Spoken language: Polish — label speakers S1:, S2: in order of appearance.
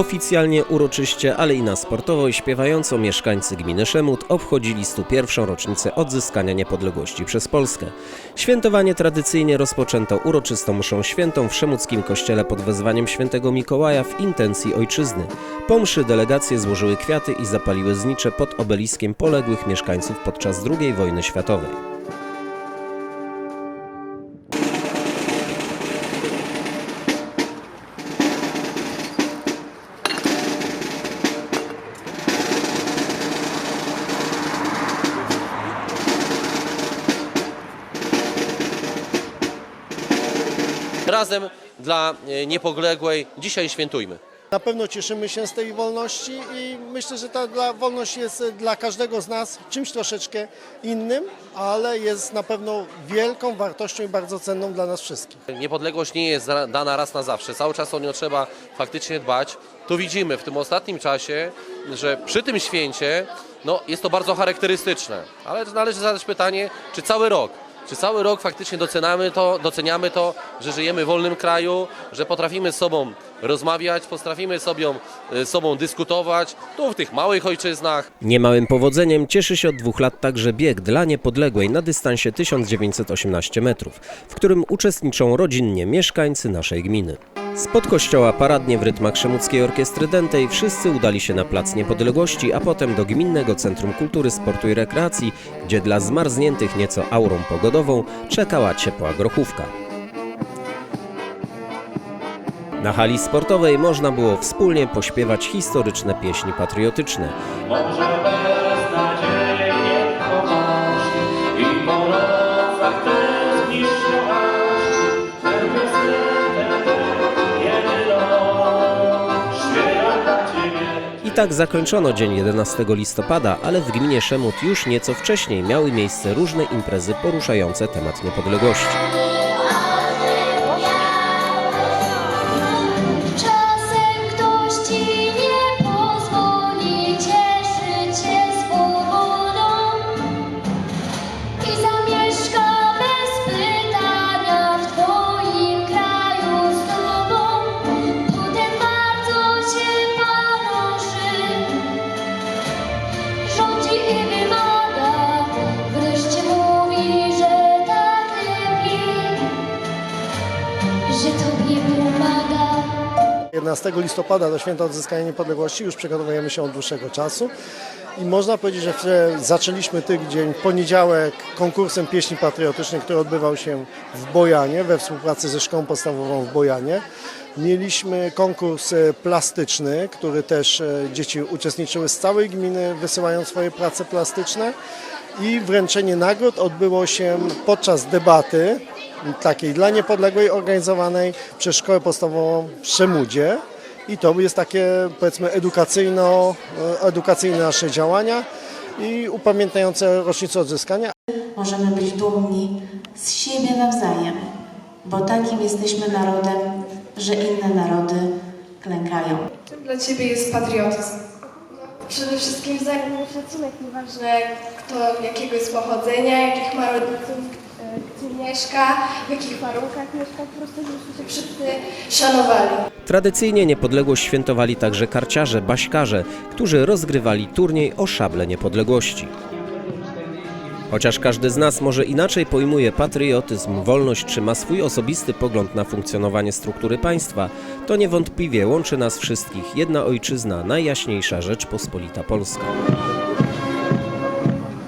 S1: Oficjalnie, uroczyście, ale i na sportowo i śpiewająco mieszkańcy gminy Szemut obchodzili 101. rocznicę odzyskania niepodległości przez Polskę. Świętowanie tradycyjnie rozpoczęto uroczystą mszą świętą w szemuckim kościele pod wezwaniem świętego Mikołaja w intencji ojczyzny. Po mszy delegacje złożyły kwiaty i zapaliły znicze pod obeliskiem poległych mieszkańców podczas II wojny światowej.
S2: Razem dla e, niepodległej dzisiaj świętujmy.
S3: Na pewno cieszymy się z tej wolności i myślę, że ta dla- wolność jest e, dla każdego z nas czymś troszeczkę innym, ale jest na pewno wielką wartością i bardzo cenną dla nas wszystkich.
S2: Niepodległość nie jest dana raz na zawsze. Cały czas o nią trzeba faktycznie dbać. Tu widzimy w tym ostatnim czasie, że przy tym święcie no, jest to bardzo charakterystyczne. Ale należy zadać pytanie, czy cały rok, czy cały rok faktycznie doceniamy to, doceniamy to, że żyjemy w wolnym kraju, że potrafimy z sobą rozmawiać, potrafimy sobie, z sobą dyskutować, tu w tych małych ojczyznach,
S1: Niemałym powodzeniem cieszy się od dwóch lat także bieg dla niepodległej na dystansie 1918 metrów, w którym uczestniczą rodzinnie mieszkańcy naszej gminy. Spod kościoła paradnie w rytmach Szemuckiej Orkiestry Dętej wszyscy udali się na Plac Niepodległości, a potem do Gminnego Centrum Kultury, Sportu i Rekreacji, gdzie dla zmarzniętych nieco aurą pogodową czekała ciepła grochówka. Na hali sportowej można było wspólnie pośpiewać historyczne pieśni patriotyczne.
S4: Może beznadziejnie poważnie
S1: tak zakończono dzień 11 listopada, ale w gminie Szemut już nieco wcześniej miały miejsce różne imprezy poruszające temat niepodległości.
S3: 11 listopada do święta odzyskania niepodległości już przygotowujemy się od dłuższego czasu i można powiedzieć, że zaczęliśmy tydzień poniedziałek konkursem pieśni patriotycznej, który odbywał się w Bojanie we współpracy ze szkołą podstawową w Bojanie. Mieliśmy konkurs e, plastyczny, który też e, dzieci uczestniczyły z całej gminy, wysyłając swoje prace plastyczne i wręczenie nagród odbyło się podczas debaty takiej dla niepodległej organizowanej przez szkołę podstawową w Szemudzie i to jest takie powiedzmy edukacyjno, e, edukacyjne nasze działania i upamiętniające rocznicę odzyskania.
S5: możemy być dumni z siebie nawzajem, bo takim jesteśmy narodem, że inne narody klękają.
S6: Czym dla Ciebie jest patriotyzm? Przede wszystkim wzajemny szacunek, nieważne kto, jakiego jest pochodzenia, jakich ma rodziców, mieszka, w jakich warunkach mieszka, po prostu się wszyscy szanowali.
S1: Tradycyjnie niepodległość świętowali także karciarze, baśkarze, którzy rozgrywali turniej o szable niepodległości. Chociaż każdy z nas może inaczej pojmuje patriotyzm, wolność czy ma swój osobisty pogląd na funkcjonowanie struktury państwa, to niewątpliwie łączy nas wszystkich jedna ojczyzna, najjaśniejsza Rzeczpospolita Polska.